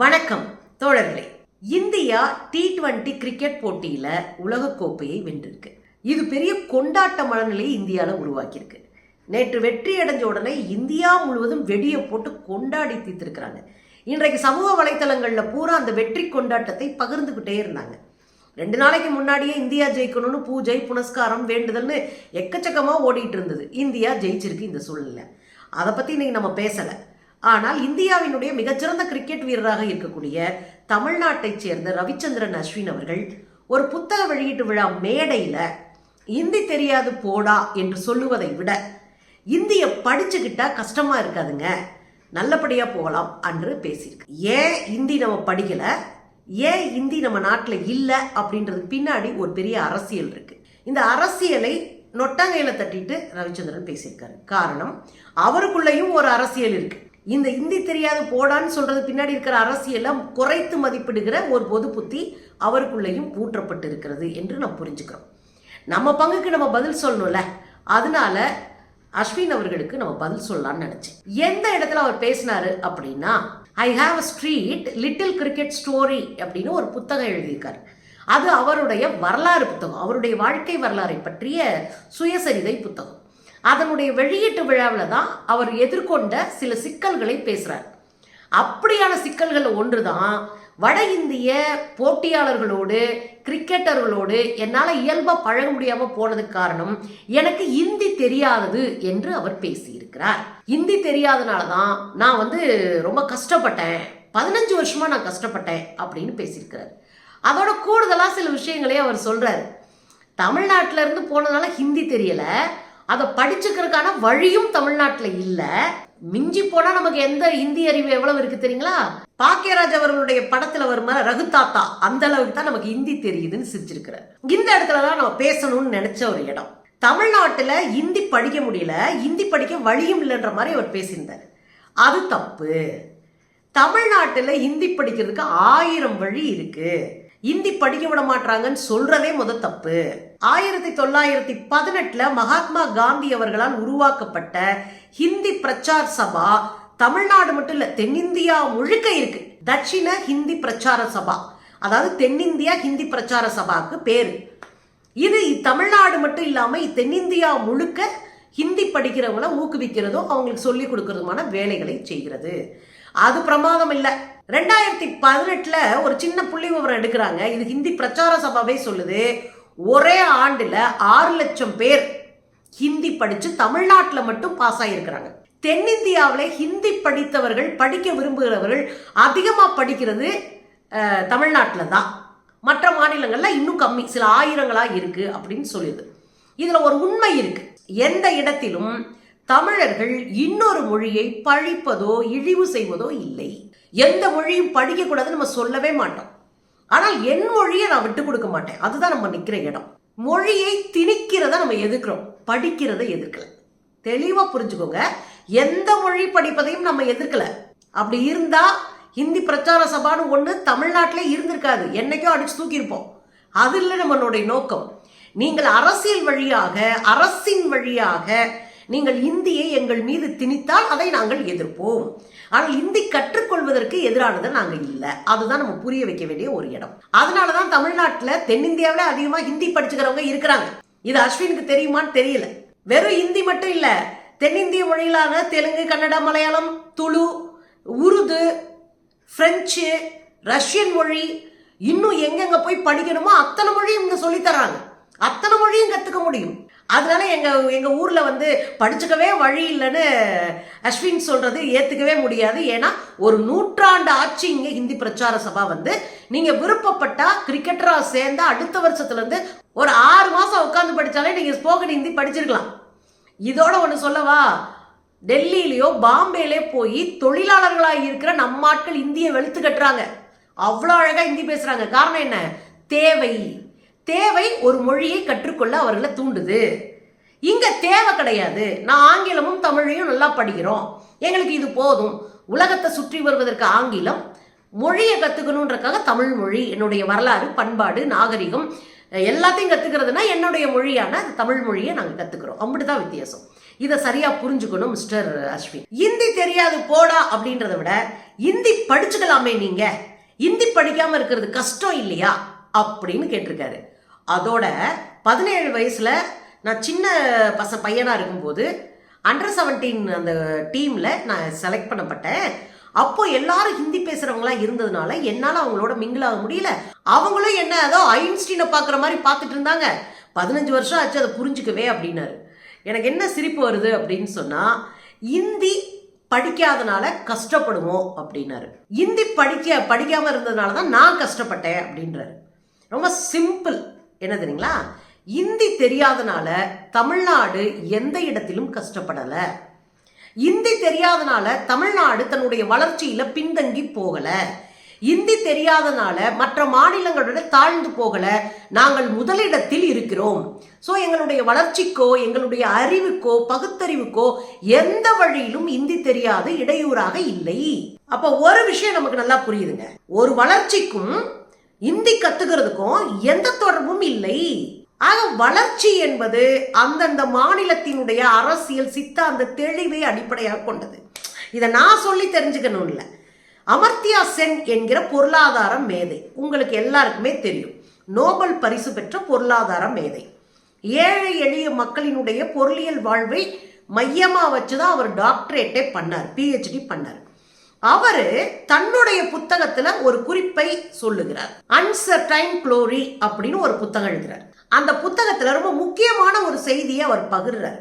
வணக்கம் தோழர்களே. India T twenty cricket போட்டியில உலகக்கோப்பையை வென்றிருக்கு. இது பெரிய கொண்டாட்ட மனநிலையை இந்தியாவில் உருவாக்கியிருக்கு. நேற்று வெற்றி அடைஞ்ச உடனே இந்தியா முழுவதும் வெடியை போட்டு கொண்டாடி தீர்த்திருக்கிறாங்க. இன்றைக்கு சமூக வலைத்தளங்களில் பூரா அந்த வெற்றி கொண்டாட்டத்தை பகிர்ந்துக்கிட்டே இருந்தாங்க. ரெண்டு நாளைக்கு முன்னாடியே இந்தியா ஜெயிக்கணும்னு பூஜை புனஸ்காரம் வேண்டுதல்னு எக்கச்சக்கமாக ஓடிட்டு இருந்தது. இந்தியா ஜெயிச்சிருக்கு இந்த சூழ்நிலை. அதை பற்றி இன்னைக்கு நம்ம பேசலை. ஆனால் இந்தியாவினுடைய மிகச்சிறந்த கிரிக்கெட் வீரராக இருக்கக்கூடிய தமிழ்நாட்டைச் சேர்ந்த ரவிச்சந்திரன் அஸ்வின் அவர்கள் ஒரு புத்தக வெளியீட்டு விழா மேடையில் இந்தி தெரியாது போடா என்று சொல்லுவதை விட இந்திய படிச்சுக்கிட்டா கஷ்டமா இருக்காதுங்க. நல்லபடியா போகலாம் என்று பேசியிருக்கு. ஏன் இந்தி நம்ம படிக்கல? ஏன் இந்தி நம்ம நாட்டில் இல்லை? அப்படின்றதுக்கு பின்னாடி ஒரு பெரிய அரசியல் இருக்கு. இந்த அரசியலை நொட்டங்கையில் தட்டிட்டு ரவிச்சந்திரன் பேசியிருக்காரு. காரணம் அவருக்குள்ளேயும் ஒரு அரசியல் இருக்குது இந்த இந்தி தெரியாது போடான்னு சொல்றது பின்னாடி இருக்கிற அரசியலை குறைத்து மதிப்பிடுகிற ஒரு பொது புத்தி அவருக்குள்ளேயும் பூற்றப்பட்டு இருக்கிறது என்று நாம் புரிஞ்சுக்கிறோம். நம்ம பங்குக்கு நம்ம பதில் சொல்லணும்ல. அதனால அஸ்வின் அவர்களுக்கு நம்ம பதில் சொல்லலாம்னு நினைச்சேன். எந்த இடத்துல அவர் பேசினாரு அப்படின்னா I have a street little cricket story அப்படின்னு ஒரு புத்தகம் எழுதியிருக்காரு. அது அவருடைய வரலாறு புத்தகம். அவருடைய வாழ்க்கை வரலாறை பற்றிய சுயசரிதை புத்தகம். அதனுடைய வெளியீட்டு விழாவில் தான் அவர் எதிர்கொண்ட சில சிக்கல்களை பேசுகிறார் அப்படியான சிக்கல்கள் ஒன்று தான் வட இந்திய போட்டியாளர்களோடு கிரிக்கெட்டர்களோடு என்னால் இயல்பாக பழக முடியாமல் போனதுக்கு காரணம் எனக்கு இந்தி தெரியாதது என்று அவர் பேசியிருக்கிறார். இந்தி தெரியாதனால தான் நான் வந்து ரொம்ப கஷ்டப்பட்டேன். பதினஞ்சு வருஷமாக நான் கஷ்டப்பட்டேன் அப்படின்னு பேசியிருக்கிறார். அதோட கூடுதலாக சில விஷயங்களே அவர் சொல்கிறார் தமிழ்நாட்டிலேருந்து போனதுனால ஹிந்தி தெரியலை. அதை படிச்சுக்கிறதுக்கான வழியும் தமிழ்நாட்டில் இல்லை. மிஞ்சி போனா நமக்கு எந்த இந்தி அறிவு எவ்வளவு இருக்கு தெரியுங்களா? பாக்கியராஜ் அவர்களுடைய படத்துல வருமா ரகு தாத்தா அந்த அளவுக்கு தான் நமக்கு ஹிந்தி தெரியுதுன்னு சிரிச்சிருக்கிறார். இந்த இடத்துல தான் நம்ம பேசணும்னு நினைச்ச ஒரு இடம். தமிழ்நாட்டில் இந்தி படிக்க முடியல இந்தி படிக்க வழியும் இல்லைன்ற மாதிரி அவர் பேசியிருந்தார். அது தப்பு. தமிழ்நாட்டில் ஹிந்தி படிக்கிறதுக்கு ஆயிரம் வழி இருக்குது இந்தி படிக்க விட மாட்டாங்கன்னு சொல்றதே முத தப்பு. ஆயிரத்தி தொள்ளாயிரத்தி பதினெட்டுல மகாத்மா காந்தி அவர்களால் உருவாக்கப்பட்ட ஹிந்தி பிரச்சார் சபா தமிழ்நாடு மட்டும் இல்ல தென்னிந்தியா முழுக்க இருக்கு. தட்சிண ஹிந்தி பிரச்சார சபா. அதாவது தென்னிந்தியா ஹிந்தி பிரச்சார சபாக்கு பேரு. இது தமிழ்நாடு மட்டும் இல்லாம தென்னிந்தியா முழுக்க ஹிந்தி படிக்கிறவங்கள ஊக்குவிக்கிறதும் அவங்களுக்கு சொல்லி கொடுக்கறதுமான வேலைகளை செய்கிறது. அது பிரமாதம் இல்லை. ரெண்டாயிரத்தி பதினெட்டில் ஒரு சின்ன புள்ளி விவரம் எடுக்கிறாங்க. இது ஹிந்தி பிரச்சார சபாவே சொல்லுது. ஒரே ஆண்டில் ஆறு லட்சம் பேர் ஹிந்தி படித்து தமிழ்நாட்டில் மட்டும் பாஸ் ஆகியிருக்கிறாங்க தென்னிந்தியாவில் ஹிந்தி படித்தவர்கள் படிக்க விரும்புகிறவர்கள் அதிகமாக படிக்கிறது தமிழ்நாட்டில் தான். மற்ற மாநிலங்களில் இன்னும் கம்மி. சில ஆயிரங்களாக இருக்குது அப்படின்னு சொல்லுது. இதில் ஒரு உண்மை இருக்குது எந்த இடத்திலும் தமிழர்கள் இன்னொரு மொழியை பழிப்பதோ இழிவு செய்வதோ இல்லை. எந்த மொழியும் படிக்கக்கூடாதுன்னு நம்ம சொல்லவே மாட்டோம். ஆனால் என் மொழியை நான் விட்டு கொடுக்க மாட்டேன். அதுதான் நம்ம நிற்கிற இடம். மொழியை திணிக்கிறத நம்ம எதிர்க்கிறோம். படிக்கிறத எதிர்க்கல. தெளிவாக புரிஞ்சுக்கோங்க. எந்த மொழி படிப்பதையும் நம்ம எதிர்க்கல. அப்படி இருந்தா ஹிந்தி பிரச்சார சபான்னு ஒன்று தமிழ்நாட்டிலே இருந்திருக்காது. என்னைக்கோ அடிச்சு தூக்கியிருப்போம். அது இல்லை நம்மளுடைய நோக்கம். நீங்கள் அரசியல் வழியாக அரசின் வழியாக நீங்கள் இந்தியை எங்கள் மீது திணித்தால் அதை நாங்கள் எதிர்ப்போம். ஆனால் இந்தி கற்றுக்கொள்வதற்கு எதிரானது நாங்கள் இல்லை. அதுதான் நம்ம புரிய வைக்க வேண்டிய ஒரு இடம். அதனால தான் தமிழ்நாட்டில் தென்னிந்தியாவில் அதிகமாக ஹிந்தி படிச்சுக்கிறவங்க இருக்கிறாங்க. இது அஸ்வினுக்கு தெரியுமான்னு தெரியல. வெறும் ஹிந்தி மட்டும் இல்லை தென்னிந்திய மொழியிலான தெலுங்கு கன்னடா மலையாளம் துளு உருது பிரெஞ்சு ரஷ்யன் மொழி இன்னும் எங்கெங்க போய் படிக்கணுமோ அத்தனை மொழியும் இங்கே சொல்லித்தராங்க அத்தனை மொழியும் கற்றுக்க முடியும். அதனால எங்கள் எங்கள் ஊரில் வந்து படிச்சுக்கவே வழி இல்லைன்னு அஸ்வின் சொல்கிறது ஏற்றுக்கவே முடியாது. ஏன்னா ஒரு நூற்றாண்டு ஆட்சி இங்கே ஹிந்தி பிரச்சார சபா வந்து நீங்கள் விருப்பப்பட்டால் கிரிக்கெட்டராக சேர்ந்தால் அடுத்த வருஷத்துலேருந்து ஒரு ஆறு மாதம் உட்காந்து படித்தாலே நீங்கள் ஸ்போக்கன் ஹிந்தி படிச்சிருக்கலாம். இதோட ஒன்று சொல்லவா? டெல்லியிலையோ பாம்பேலே போய் தொழிலாளர்களாக இருக்கிற நம்ம ஆட்கள் இந்தியை வெளுத்து கட்டுறாங்க. அவ்வளோ அழகாக ஹிந்தி பேசுகிறாங்க காரணம் என்ன? தேவை. தேவை ஒரு மொழியை கற்றுக்கொள்ள அவர்களை தூண்டுது. இங்க தேவை கிடையாது. நான் ஆங்கிலமும் தமிழையும் நல்லா படிக்கிறோம். எங்களுக்கு இது போதும். உலகத்தை சுற்றி வருவதற்கு ஆங்கிலம் மொழியை கற்றுக்கணுன்றக்காக தமிழ் மொழி என்னுடைய வரலாறு பண்பாடு நாகரிகம் எல்லாத்தையும் கற்றுக்கிறதுனா என்னுடைய மொழியான தமிழ் மொழியை நாங்கள் கற்றுக்கிறோம் அப்படிதான் வித்தியாசம். இதை சரியா புரிஞ்சுக்கணும் மிஸ்டர் அஸ்வின். இந்தி தெரியாது போடா அப்படின்றத விட இந்தி படிச்சுக்கலாமே நீங்க. இந்தி படிக்காம இருக்கிறது கஷ்டம் இல்லையா? அப்படின்னு கேட்டிருக்காரு. அதோட பதினேழு வயசில் நான் சின்ன பச பையனாக இருக்கும்போது அண்டர் செவன்டீன் அந்த டீமில் நான் செலக்ட் பண்ணப்பட்டேன். அப்போ எல்லாரும் ஹிந்தி பேசுறவங்களா இருந்ததுனால என்னால் அவங்களோட மிங்கிள் ஆக முடியல. அவங்களும் என்ன ஏதோ ஐன்ஸ்டீனை பார்க்குற மாதிரி பார்த்துட்டு இருந்தாங்க. பதினஞ்சு வருஷம் ஆச்சு அதை புரிஞ்சுக்கவே அப்படின்னாரு. எனக்கு என்ன சிரிப்பு வருது அப்படின்னு சொன்னால் இந்தி படிக்காதனால கஷ்டப்படுவோம் அப்படின்னாரு. இந்தி படிக்க படிக்காமல் இருந்ததுனால தான் நான் கஷ்டப்பட்டேன் அப்படின்றாரு. ரொம்ப சிம்பிள் என்ன தெரியுங்களா? இந்தி தெரியாதனால தமிழ்நாடு எந்த இடத்திலும் கஷ்டப்படல. இந்தி தெரியாதனால தமிழ்நாடு தன்னுடைய வளர்ச்சியில பின்தங்கி போகல. இந்தி தெரியாதனால மற்ற மாநிலங்களோட தாழ்ந்து போகல. நாங்கள் முதலிடத்தில் இருக்கிறோம். ஸோ எங்களுடைய வளர்ச்சிக்கோ எங்களுடைய அறிவுக்கோ பகுத்தறிவுக்கோ எந்த வழியிலும் இந்தி தெரியாத இடையூறாக இல்லை. அப்போ ஒரு விஷயம் நமக்கு நல்லா புரியுதுங்க. ஒரு வளர்ச்சிக்கும் இந்தி கத்துக்கிறதுக்கும் எந்த தொடர்பும் இல்லை. ஆக வளர்ச்சி என்பது அந்தந்த மாநிலத்தினுடைய அரசியல் சித்தாந்த தெளிவை அடிப்படையாக கொண்டது. இதை நான் சொல்லி தெரிஞ்சுக்கணும் இல்லை அமர்த்தியா சென் என்கிற பொருளாதார மேதை. உங்களுக்கு எல்லாருக்குமே தெரியும். நோபல் பரிசு பெற்ற பொருளாதார மேதை. ஏழை எளிய மக்களினுடைய பொருளியல் வாழ்வை மையமாக வச்சு தான் அவர் டாக்டரேட்டே பண்ணார் பிஹெச்டி பண்ணார். அவரு தன்னுடைய புத்தகத்துல ஒரு குறிப்பை சொல்லுகிறார். அன்சர்டைன் குளோரி அப்படின்னு ஒரு புத்தகம் எழுதுறார். அந்த புத்தகத்துல ரொம்ப முக்கியமான ஒரு செய்தியை அவர் பகிர்றார்.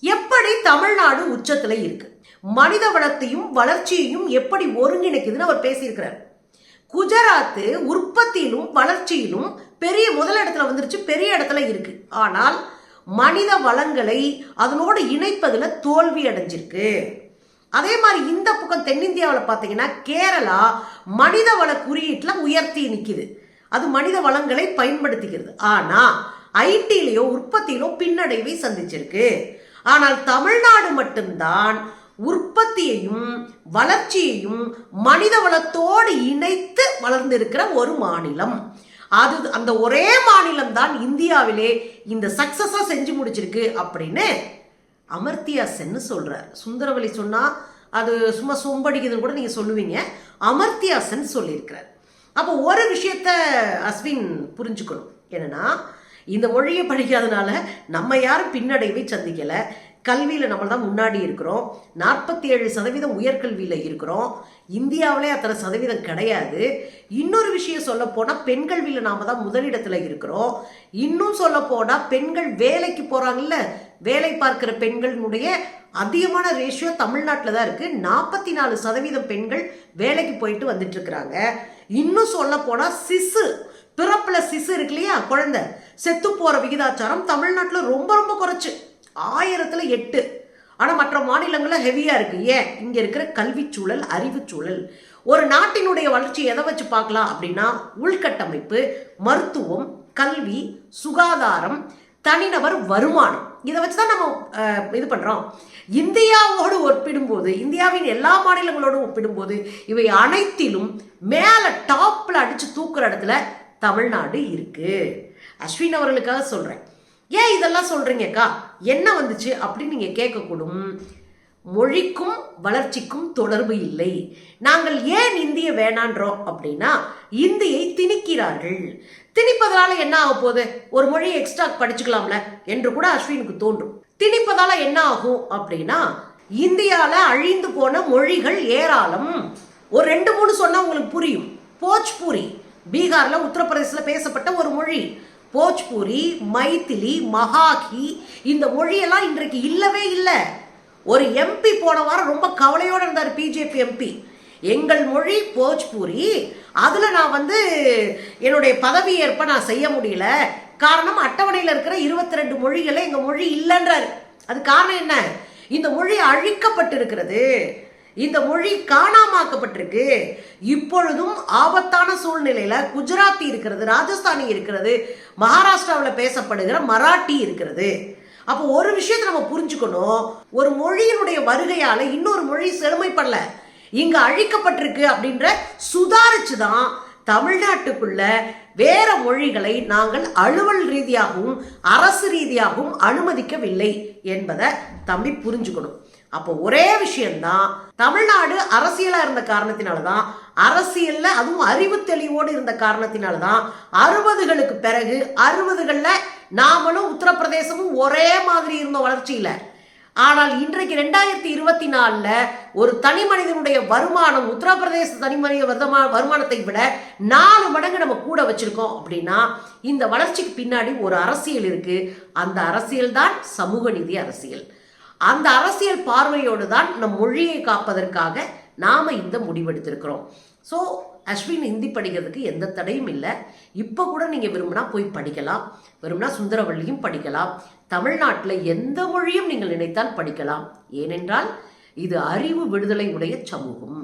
எப்படி தமிழ்நாடு உச்சத்துல இருக்கு? மனித வளத்தையும் வளர்ச்சியையும் எப்படி ஒருங்கிணைக்குதுன்னு அவர் பேசியிருக்கிறார். குஜராத் உற்பத்தியிலும் வளர்ச்சியிலும் பெரிய முதலிடத்துல வந்துருச்சு பெரிய இடத்துல இருக்கு. ஆனால் மனித வளங்களை அதனோடு இணைப்பதில் தோல்வி அடைஞ்சிருக்கு. அதே மாதிரி இந்த பக்கம் தென்னிந்தியாவில் பார்த்தீங்கன்னா கேரளா மனித வள குறியீட்டில் உயர்த்தி நிற்கிது. அது மனித வளங்களை பயன்படுத்திக்கிறது. ஆனால் ஐடியிலையோ உற்பத்தியிலோ பின்னடைவை சந்திச்சிருக்கு. ஆனால் தமிழ்நாடு மட்டும்தான் உற்பத்தியையும் வளர்ச்சியையும் மனித வளத்தோடு இணைத்து வளர்ந்திருக்கிற ஒரு மாநிலம். அது அந்த ஒரே மாநிலம் தான் இந்தியாவிலே இந்த சக்சஸா செஞ்சு முடிச்சிருக்கு அப்படின்னு அமர்த்தியா சென்னு சொல்கிறார் சுந்தரவலி சொன்னால் அது சும்மா சொம்படிக்குதுன்னு கூட நீங்கள் சொல்லுவீங்க. அமர்த்தியாசன் சொல்லியிருக்கிறார். அப்போ ஒரு விஷயத்த அஸ்வின் புரிஞ்சுக்கணும். என்னன்னா இந்த மொழியை படிக்காதனால நம்ம யாரும் பின்னடைவை சந்திக்கலை. கல்வியில் நம்ம தான் முன்னாடி இருக்கிறோம். நாற்பத்தி ஏழு சதவீதம் உயர்கல்வியில் இருக்கிறோம். இந்தியாவிலே அத்தனை சதவீதம் கிடையாது. இன்னொரு விஷயம் சொல்ல போனால் பெண் கல்வியில் நாம் தான் முதலிடத்தில் இருக்கிறோம். இன்னும் சொல்ல போனால் பெண்கள் வேலைக்கு போகிறாங்கல்ல வேலை பார்க்கிற பெண்களினுடைய அதிகமான ரேஷியோ தமிழ்நாட்டில் தான் இருக்குது நாற்பத்தி நாலு சதவீதம் பெண்கள் வேலைக்கு போயிட்டு வந்துட்டு இருக்கிறாங்க. இன்னும் சொல்ல போனால் சிசு பிறப்பில் சிசு இருக்கு இல்லையா குழந்தை. செத்து போகிற விகிதாச்சாரம் தமிழ்நாட்டில் ரொம்ப ரொம்ப குறைச்சு. ஆயிரத்தில் எட்டு. ஆனால் மற்ற மாநிலங்களில் ஹெவியாக இருக்கு. ஏன்? இங்கே இருக்கிற கல்விச் சூழல் அறிவு சூழல். ஒரு நாட்டினுடைய வளர்ச்சி எதை வச்சு பார்க்கலாம் அப்படின்னா உள்கட்டமைப்பு மருத்துவம் கல்வி சுகாதாரம் தனிநபர் வருமானம். இதை வச்சு தான் நம்ம இது பண்ணுறோம் இந்தியாவோடு ஒப்பிடும்போது இந்தியாவின் எல்லா மாநிலங்களோடும் ஒப்பிடும்போது இவை அனைத்திலும் மேலே டாப்பில் அடித்து தூக்குற இடத்துல தமிழ்நாடு இருக்குது அஸ்வின் அவர்களுக்காக சொல்கிறேன் ஏன் இதெல்லாம் சொல்கிறீங்கக்கா என்ன வந்துச்சு அப்படின்னு நீங்கள் கேட்கக்கூடும். மொழிக்கும் வளர்ச்சிக்கும் தொடர்பு இல்லை. நாங்கள் ஏன் இந்திய வேணான்றோம் அப்படின்னா இந்தியை திணிக்கிறார்கள். திணிப்பதால என்ன ஆக போகுது? ஒரு மொழியை எக்ஸ்ட்ரா படிச்சுக்கலாம்ல என்று கூட அஸ்வினுக்கு தோன்றும். திணிப்பதால என்ன ஆகும் அப்படின்னா இந்தியால அழிந்து போன மொழிகள் ஏராளம். ஒரு ரெண்டு மூணு சொன்னா உங்களுக்கு புரியும். போஜ்பூரி பீகார்ல உத்தரப்பிரதேசல பேசப்பட்ட ஒரு மொழி. போஜ்பூரி மைத்திலி மகாகி இந்த மொழியெல்லாம் இன்றைக்கு இல்லவே இல்லை. ஒரு எம்பி போன வாரம் ரொம்ப கவலையோடு இருந்தார் பிஜேபி எம்பி எங்கள் மொழி போஜ்பூரி. அதில் நான் வந்து என்னுடைய பதவி நான் செய்ய முடியல. காரணம் அட்டவணையில் இருக்கிற இருபத்தி ரெண்டு மொழிகளை எங்கள் மொழி இல்லைன்றார். அது காரணம் என்ன? இந்த மொழி அழிக்கப்பட்டிருக்கிறது. இந்த மொழி காணாமாக்கப்பட்டிருக்கு. இப்பொழுதும் ஆபத்தான சூழ்நிலையில குஜராத்தி இருக்கிறது ராஜஸ்தானி இருக்கிறது மகாராஷ்டிராவில் பேசப்படுகிற மராட்டி இருக்கிறது. அப்போ ஒரு விஷயத்தை நம்ம புரிஞ்சுக்கணும். ஒரு மொழியினுடைய வருகையால் இன்னொரு மொழி செழுமைப்படல. இங்கே அழிக்கப்பட்டிருக்கு அப்படின்ற சுதாரிச்சு தான் தமிழ்நாட்டுக்குள்ள வேற மொழிகளை நாங்கள் அலுவல் ரீதியாகவும் அரசு ரீதியாகவும் அனுமதிக்கவில்லை என்பதை தம்பி புரிஞ்சுக்கணும். அப்போ ஒரே விஷயம்தான் தமிழ்நாடு அரசியலாக இருந்த காரணத்தினால தான் அரசியல்ல அதுவும் அறிவு தெளிவோடு இருந்த காரணத்தினால தான் அறுபதுகளுக்கு பிறகு அறுபதுகள்ல நாமளும் உத்தரப்பிரதேசமும் ஒரே மாதிரி இருந்த வளர்ச்சியில. ஆனால் இன்றைக்கு ரெண்டாயிரத்தி இருபத்தி நாலில் ஒரு தனி மனிதனுடைய வருமானம் உத்தரப்பிரதேச தனி மனித வருமானத்தை விட நாலு மடங்கு நம்ம கூட வச்சிருக்கோம் அப்படின்னா இந்த வளர்ச்சிக்கு பின்னாடி ஒரு அரசியல் இருக்கு. அந்த அரசியல் தான் சமூக நிதி அரசியல். அந்த அரசியல் பார்வையோடு தான் நம் மொழியை காப்பதற்காக நாம் இந்த முடிவெடுத்திருக்கிறோம். ஸோ அஸ்வின் ஹிந்தி படிக்கிறதுக்கு எந்த தடையும் இல்லை. இப்போ கூட நீங்கள் விரும்பினா போய் படிக்கலாம். விரும்பினா சுந்தரவள்ளியும் படிக்கலாம். தமிழ்நாட்டில் எந்த மொழியும் நீங்கள் நினைத்தால் படிக்கலாம். ஏனென்றால் இது அறிவு விடுதலை உடைய சமூகம்.